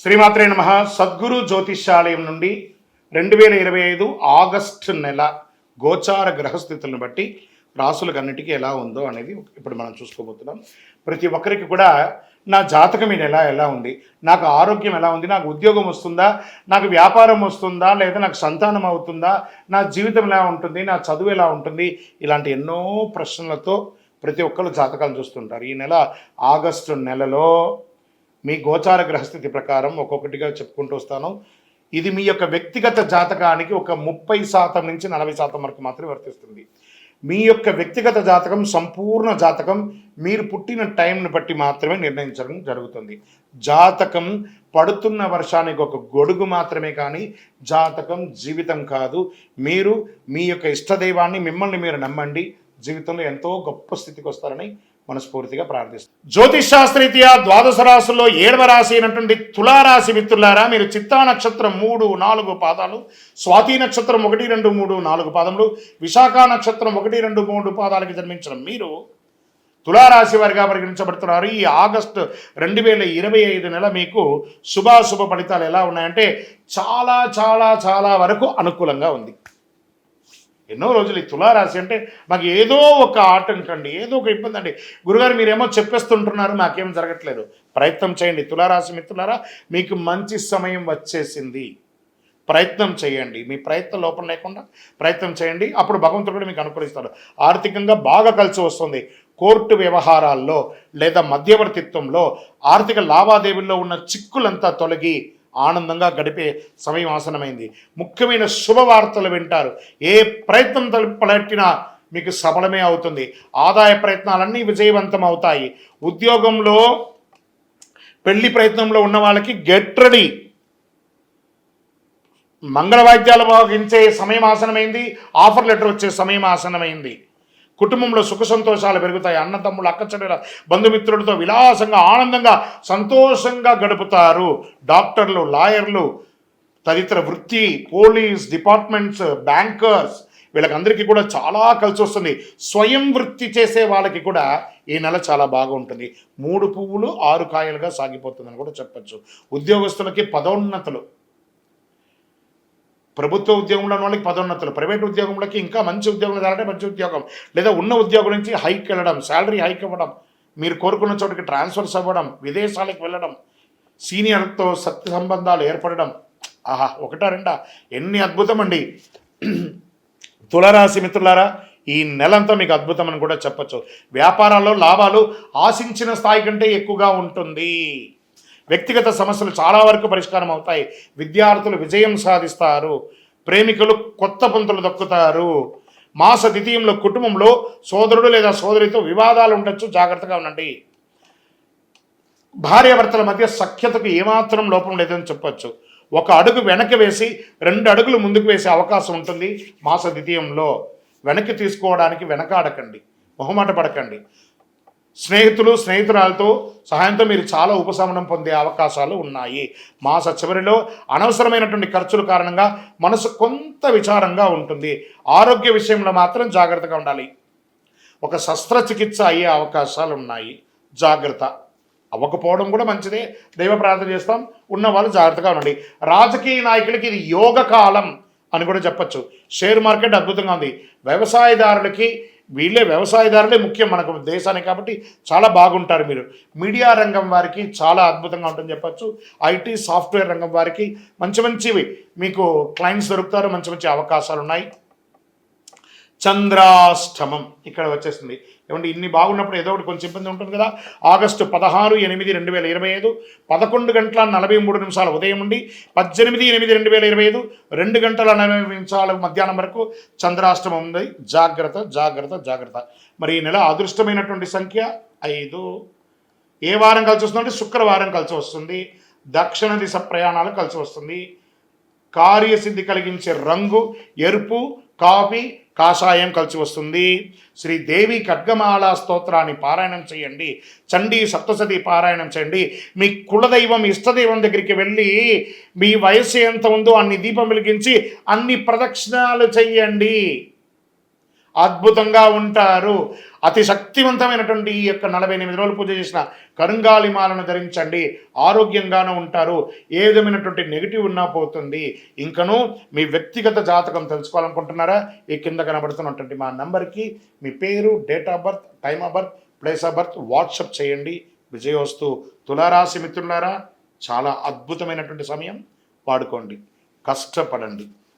శ్రీమాత్రే నమ. సద్గురు జ్యోతిష్యాలయం నుండి రెండు వేల ఇరవై ఐదు ఆగస్టు నెల గోచార గ్రహస్థితులను బట్టి రాసులకు అన్నిటికీ ఎలా ఉందో అనేది ఇప్పుడు మనం చూసుకోబోతున్నాం. ప్రతి ఒక్కరికి కూడా నా జాతకం ఈ నెల ఎలా ఉంది? నాకు ఆరోగ్యం ఎలా ఉంది? నాకు ఉద్యోగం వస్తుందా? నాకు వ్యాపారం వస్తుందా? లేదా నాకు సంతానం అవుతుందా? నా జీవితం ఎలా ఉంటుంది? నా చదువు ఎలా ఉంటుంది? ఇలాంటి ఎన్నో ప్రశ్నలతో ప్రతి ఒక్కరు జాతకాలు చూస్తుంటారు. ఈ నెల ఆగస్టు నెలలో మీ గోచార గ్రహస్థితి ప్రకారం ఒక్కొక్కటిగా చెప్పుకుంటూ వస్తాను. ఇది మీ యొక్క వ్యక్తిగత జాతకానికి ఒక ముప్పై శాతం నుంచి నలభై శాతం వరకు మాత్రమే వర్తిస్తుంది. మీ యొక్క వ్యక్తిగత జాతకం సంపూర్ణ జాతకం మీరు పుట్టిన టైంని బట్టి మాత్రమే నిర్ణయించడం జరుగుతుంది. జాతకం పడుతున్న వర్షానికి ఒక గొడుగు మాత్రమే కానీ జాతకం జీవితం కాదు. మీరు మీ యొక్క ఇష్టదైవాన్ని మిమ్మల్ని మీరు నమ్మండి. జీవితంలో ఎంతో గొప్ప స్థితికి వస్తారని మనస్ఫూర్తిగా ప్రార్థిస్తాం. జ్యోతిష్ శాస్త్రీత్యా ద్వాదశ రాశుల్లో ఏడవ రాశి అయినటువంటి తులారాశి మిత్రులారా మీరు చిత్తా నక్షత్రం మూడు నాలుగు పాదాలు స్వాతి నక్షత్రం ఒకటి రెండు మూడు నాలుగు పాదములు విశాఖ నక్షత్రం ఒకటి రెండు మూడు పాదాలకి జన్మించిన మీరు తులారాశి వారిగా పరిగణించబడుతున్నారు. ఈ ఆగస్టు రెండు వేల ఇరవై ఐదు నెల మీకు శుభాశుభ ఫలితాలు ఎలా ఉన్నాయంటే చాలా చాలా చాలా వరకు అనుకూలంగా ఉంది. ఎన్నో రోజులు ఈ తులారాశి అంటే మాకు ఏదో ఒక ఆటంకం అండి ఏదో ఒక ఇబ్బంది అండి. గురుగారు మీరేమో చెప్పేస్తుంటున్నారు మాకేం జరగట్లేదు. ప్రయత్నం చేయండి తులారాశి మిత్రులారా మీకు మంచి సమయం వచ్చేసింది. ప్రయత్నం చేయండి మీ ప్రయత్నం లోపం లేకుండా ప్రయత్నం చేయండి. అప్పుడు భగవంతుడు కూడా మీకు అనుకూలిస్తాడు. ఆర్థికంగా బాగా కలిసి వస్తుంది. కోర్టు వ్యవహారాల్లో లేదా మధ్యవర్తిత్వంలో ఆర్థిక లావాదేవీల్లో ఉన్న చిక్కులంతా తొలగి ఆనందంగా గడిపే సమయం ఆసనమైంది ముఖ్యమైన శుభవార్తలు వింటారు. ఏ ప్రయత్నం తలపలెట్టినా మీకు సఫలమే అవుతుంది. ఆదాయ ప్రయత్నాలన్నీ విజయవంతం అవుతాయి. ఉద్యోగంలో పెళ్ళి ప్రయత్నంలో ఉన్న వాళ్ళకి గెట్ రెడీ. మంగళ వాయిద్యాలు భావించే సమయం ఆసనమైంది ఆఫర్ లెటర్ వచ్చే సమయం ఆసనమైంది కుటుంబంలో సుఖ సంతోషాలు పెరుగుతాయి. అన్నదమ్ములు అక్కచెల్లెల బంధుమిత్రులతో విలాసంగా ఆనందంగా సంతోషంగా గడుపుతారు. డాక్టర్లు లాయర్లు తదితర వృత్తి పోలీస్ డిపార్ట్మెంట్స్ బ్యాంకర్స్ వీళ్ళకందరికీ కూడా చాలా కలిసి వస్తుంది. స్వయం వృత్తి చేసే వాళ్ళకి కూడా ఈ నెల చాలా బాగుంటుంది మూడు పువ్వులు ఆరు కాయలుగా సాగిపోతుందని కూడా చెప్పచ్చు. ఉద్యోగస్తులకి పదోన్నతులు. ప్రభుత్వ ఉద్యోగంలో ఉన్న వాళ్ళకి పదోన్నతులు ప్రైవేట్ ఉద్యోగంలోకి ఇంకా మంచి ఉద్యోగం రావడం మంచి ఉద్యోగం. లేదా ఉన్న ఉద్యోగం నుంచి హైక్ వెళ్ళడం శాలరీ హైక్ ఇవ్వడం మీరు కోరుకున్న చోటికి ట్రాన్స్ఫర్స్ అవ్వడం విదేశాలకు వెళ్ళడం సీనియర్తో సత్య సంబంధాలు ఏర్పడడం. ఆహా ఒకటా రెండా? ఎన్ని అద్భుతం అండి తులరాశి మిత్రులారా ఈ నెలంతా మీకు అద్భుతం అని కూడా చెప్పచ్చు. వ్యాపారాల్లో లాభాలు ఆశించిన స్థాయి కంటే ఎక్కువగా ఉంటుంది. వ్యక్తిగత సమస్యలు చాలా వరకు పరిష్కారం అవుతాయి. విద్యార్థులు విజయం సాధిస్తారు. ప్రేమికులు కొత్త పంతులు దక్కుతారు. మాస ద్వితీయంలో కుటుంబంలో సోదరుడు లేదా సోదరితో వివాదాలు ఉండొచ్చు. జాగ్రత్తగా ఉండండి. భార్యాభర్తల మధ్య సఖ్యతకు ఏమాత్రం లోపం లేదని చెప్పొచ్చు. ఒక అడుగు వెనక్కి వేసి రెండు అడుగులు ముందుకు వేసే అవకాశం ఉంటుంది మాస ద్వితీయంలో. వెనక్కి తీసుకోవడానికి వెనకాడకండి. మొహమాట పడకండి. స్నేహితులు స్నేహితురాలతో సహాయంతో మీరు చాలా ఉపశమనం పొందే అవకాశాలు ఉన్నాయి. మాస చివరిలో అనవసరమైనటువంటి ఖర్చుల కారణంగా మనసు కొంత విచారంగా ఉంటుంది. ఆరోగ్య విషయంలో మాత్రం జాగ్రత్తగా ఉండాలి. ఒక శస్త్రచికిత్స అయ్యే అవకాశాలు ఉన్నాయి. జాగ్రత్త. అవ్వకపోవడం కూడా మంచిదే. దైవ ప్రార్థన చేస్తాం. ఉన్న వాళ్ళు జాగ్రత్తగా ఉండండి. రాజకీయ నాయకులకి ఇది యోగ కాలం అని కూడా చెప్పచ్చు. షేర్ మార్కెట్ అద్భుతంగా ఉంది. వ్యవసాయదారులకి వీళ్ళే వ్యవసాయదారులే ముఖ్యం మనకు దేశానికి కాబట్టి చాలా బాగుంటారు మీరు. మీడియా రంగం వారికి చాలా అద్భుతంగా ఉంటుందని చెప్పచ్చు. ఐటీ సాఫ్ట్వేర్ రంగం వారికి మంచి మంచివి. మీకు క్లయింట్స్ దొరుకుతారు మంచి మంచి అవకాశాలు ఉన్నాయి చంద్రాష్టమం. ఇక్కడ వచ్చేసింది. ఏమంటే ఇన్ని బాగున్నప్పుడు ఏదో ఒకటి కొంచెం ఇబ్బంది ఉంటుంది కదా? ఆగస్టు పదహారు ఎనిమిది రెండు వేల ఇరవై ఐదు. పదకొండు గంటల నలభై మూడు నిమిషాల ఉదయం నుండి పద్దెనిమిది ఎనిమిది రెండు వేల ఇరవై ఐదు. రెండు గంటల నలభై నిమిషాల మధ్యాహ్నం వరకు చంద్రాష్టమం ఉంది. జాగ్రత్త జాగ్రత్త జాగ్రత్త. మరి ఈ నెల అదృష్టమైనటువంటి సంఖ్య ఐదు. ఏ వారం కలిసి వస్తుందంటే శుక్రవారం కలిసి వస్తుంది. దక్షిణ దిశ ప్రయాణాలు కలిసి వస్తుంది. కార్యసిద్ధి కలిగించే రంగు ఎరుపు కాఫీ కాషాయం కలిసి వస్తుంది. శ్రీదేవి ఖడ్గమాల స్తోత్రాన్ని పారాయణం చేయండి. చండీ సప్తసతి పారాయణం చేయండి. మీ కులదైవం ఇష్టదైవం దగ్గరికి వెళ్ళి మీ వయస్సు ఎంత ఉందో అన్ని దీపం వెలిగించి అన్ని ప్రదక్షిణాలు చెయ్యండి అద్భుతంగా ఉంటారు. అతి శక్తివంతమైనటువంటి ఈ యొక్క నలభై ఎనిమిది రోజులు పూజ చేసిన కరుంగాలి మాలను ధరించండి. ఆరోగ్యంగానూ ఉంటారు. ఏ విధమైనటువంటి నెగిటివ్ ఉన్నా పోతుంది. ఇంకను మీ వ్యక్తిగత జాతకం తెలుసుకోవాలనుకుంటున్నారా? ఈ కింద కనబడుతున్నటువంటి మా నంబర్కి మీ పేరు date of birth time of birth place of birth WhatsApp చేయండి. విజయోస్తు తులారాశి మిత్రులారా చాలా అద్భుతమైనటువంటి సమయం. వాడుకోండి. కష్టపడండి.